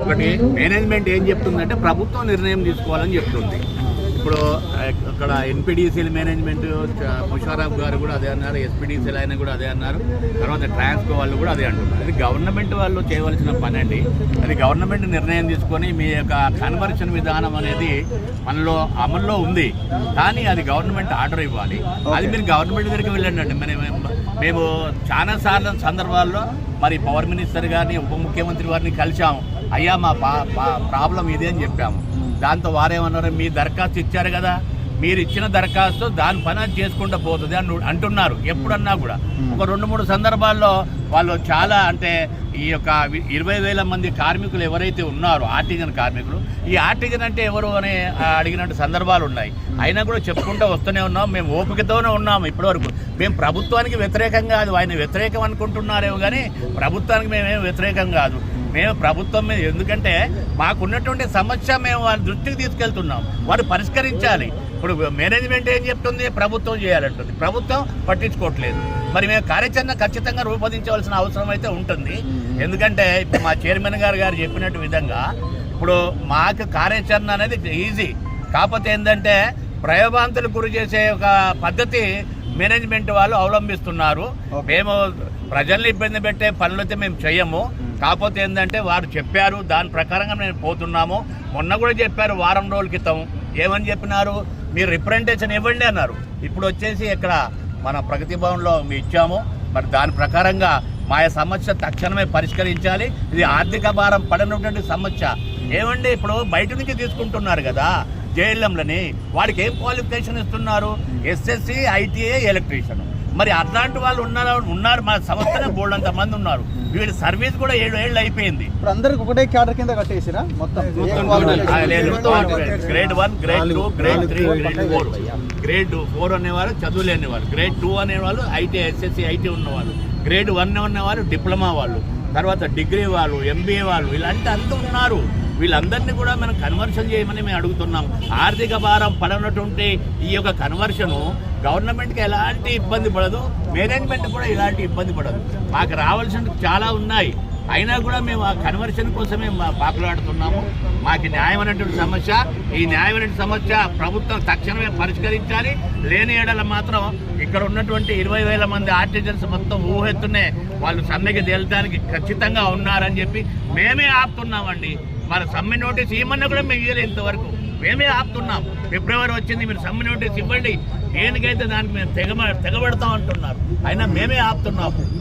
ఒకటి మేనేజ్మెంట్ ఏం చెప్తుందంటే ప్రభుత్వం నిర్ణయం తీసుకోవాలని చెప్తుంది. ఇప్పుడు అక్కడ ఎన్పిడిసిఎల్ మేనేజ్మెంట్ ముషారఫ్ గారు కూడా అదే అన్నారు ఎస్పీడీసీఎల్ ఆయన కూడా అదే అన్నారు. తర్వాత ట్రాన్స్కో వాళ్ళు కూడా అదే అంటున్నారు. అది గవర్నమెంట్ వాళ్ళు చేయవలసిన పని అండి. అది గవర్నమెంట్ నిర్ణయం తీసుకొని మీ యొక్క కన్వర్షన్ విధానం అనేది మనలో అమల్లో ఉంది. కానీ అది గవర్నమెంట్ ఆర్డర్ ఇవ్వాలి. అది మీరు గవర్నమెంట్ దగ్గరికి వెళ్ళండి అండి. మరి మేము- చాలా సార్లు సందర్భాల్లో మరి పవర్ మినిస్టర్ గారిని ఉప ముఖ్యమంత్రి వారిని కలిసాము అయ్యా మా ప్రాబ్లం ఇదే అని చెప్పాము. దాంతో వారేమన్నారు మీ దరఖాస్తు ఇచ్చారు కదా మీరు ఇచ్చిన దరఖాస్తు దాని పని అది చేసుకుంటూ పోతుంది అని అంటున్నారు. ఎప్పుడన్నా కూడా. ఒక రెండు మూడు సందర్భాల్లో వాళ్ళు చాలా అంటే ఈ యొక్క ఇరవై వేల మంది కార్మికులు ఎవరైతే ఉన్నారో ఆర్టిజన్ కార్మికులు ఈ ఆర్టిజన్ అంటే ఎవరు అని అడిగినట్టు సందర్భాలు ఉన్నాయి. అయినా కూడా చెప్పుకుంటూ వస్తూనే ఉన్నాం. మేము ఓపికతోనే ఉన్నాము ఇప్పటివరకు. మేము ప్రభుత్వానికి వ్యతిరేకం కాదు. ఆయన వ్యతిరేకం అనుకుంటున్నారేమో కానీ ప్రభుత్వానికి మేమేం వ్యతిరేకం కాదు. మేము ప్రభుత్వం మీద ఎందుకంటే మాకున్నటువంటి సమస్య మేము వారి దృష్టికి తీసుకెళ్తున్నాం. వారు పరిష్కరించాలి. ఇప్పుడు మేనేజ్మెంట్ ఏం చెప్తుంది? ప్రభుత్వం చేయాలంటుంది. ప్రభుత్వం పట్టించుకోవట్లేదు. మరి మేము కార్యాచరణ ఖచ్చితంగా రూపొందించవలసిన అవసరం అయితే ఉంటుంది. ఎందుకంటే ఇప్పుడు మా చైర్మన్ గారు గారు చెప్పినట్టు విధంగా ఇప్పుడు మాకు కార్యాచరణ అనేది ఈజీ. కాకపోతే ఏంటంటే ప్రయోగాంతులు గురి చేసే ఒక పద్ధతి మేనేజ్మెంట్ వాళ్ళు అవలంబిస్తున్నారు. మేము ప్రజల్ని ఇబ్బంది పెట్టే పనులైతే మేము చెయ్యము కాకపోతే ఏంటంటే వారు చెప్పారు దాని ప్రకారంగా మేము పోతున్నాము. మొన్న కూడా చెప్పారు వారం రోజుల క్రితం. ఏమని చెప్పినారు? మీరు రిప్రజెంటేషన్ ఇవ్వండి అన్నారు. ఇప్పుడు వచ్చేసి ఇక్కడ మన ప్రగతి భవన్లో మేము ఇచ్చాము. మరి దాని ప్రకారంగా మా సమస్య తక్షణమే పరిష్కరించాలి. ఇది ఆర్థిక భారం పడినటువంటి సమస్య. ఏమండి ఇప్పుడు బయట నుంచి తీసుకుంటున్నారు కదా జేఎల్ఎంలని. వాడికి ఏం క్వాలిఫికేషన్ ఇస్తున్నారు? ఎస్ఎస్సి ఐటీఏ ఎలక్ట్రీషియన్ మరి అట్లాంటి వాళ్ళు ఉన్నారు ఉన్నారు మా సంస్థలో బోల్డ్ అంత మంది ఉన్నారు. వీడి సర్వీస్ కూడా ఏడు ఏళ్ళు అయిపోయింది. ఇప్పుడు అందరికి ఒకటే క్యాడర్ కింద కట్టేసిరా? మొత్తం? Grade one grade two grade three grade four grade four అనేవారు చదువు లేని వాళ్ళు గ్రేడ్ టూ అనేవాళ్ళు ఐటీ ఎస్ఎస్సి ఐటీ ఉన్నవాళ్ళు. గ్రేడ్ వన్ ఉన్నవాళ్ళు డిప్లొమా వాళ్ళు. తర్వాత డిగ్రీ వాళ్ళు ఎంబీఏ వాళ్ళు ఇలాంటి అంతా ఉన్నారు. వీళ్ళందరినీ కూడా మనం కన్వర్షన్ చేయమని మేము అడుగుతున్నాం. ఆర్థిక భారం పడనటువంటి ఈ యొక్క కన్వర్షను గవర్నమెంట్కి ఎలాంటి ఇబ్బంది పడదు. మేనేజ్మెంట్ కూడా ఇలాంటి ఇబ్బంది పడదు. మాకు రావాల్సిన చాలా ఉన్నాయి. అయినా కూడా మేము ఆ కన్వర్షన్ కోసమే మా పాకులాడుతున్నాము. మాకు న్యాయమైనటువంటి సమస్య. ఈ న్యాయమైనటువంటి సమస్య ప్రభుత్వం తక్షణమే పరిష్కరించాలి. లేని ఏడల మాత్రం ఇక్కడ ఉన్నటువంటి ఇరవై వేల మంది ఆర్టిజన్స్ మొత్తం ఊహెత్తునే వాళ్ళు సమ్మెకి తేలడానికి ఖచ్చితంగా ఉన్నారని చెప్పి మేమే ఆపుతున్నామండి. మన సమ్మె నోటీస్ ఇవ్వమన్నా కూడా మేము ఇవ్వలేదు ఇంతవరకు. మేమే ఆపుతున్నాం. ఫిబ్రవరి వచ్చింది మీరు సమ్మె నోటీస్ ఇవ్వండి. దేనికైతే దానికి మేము తెగ తెగబడతాం అంటున్నారు. అయినా మేమే ఆపుతున్నాము.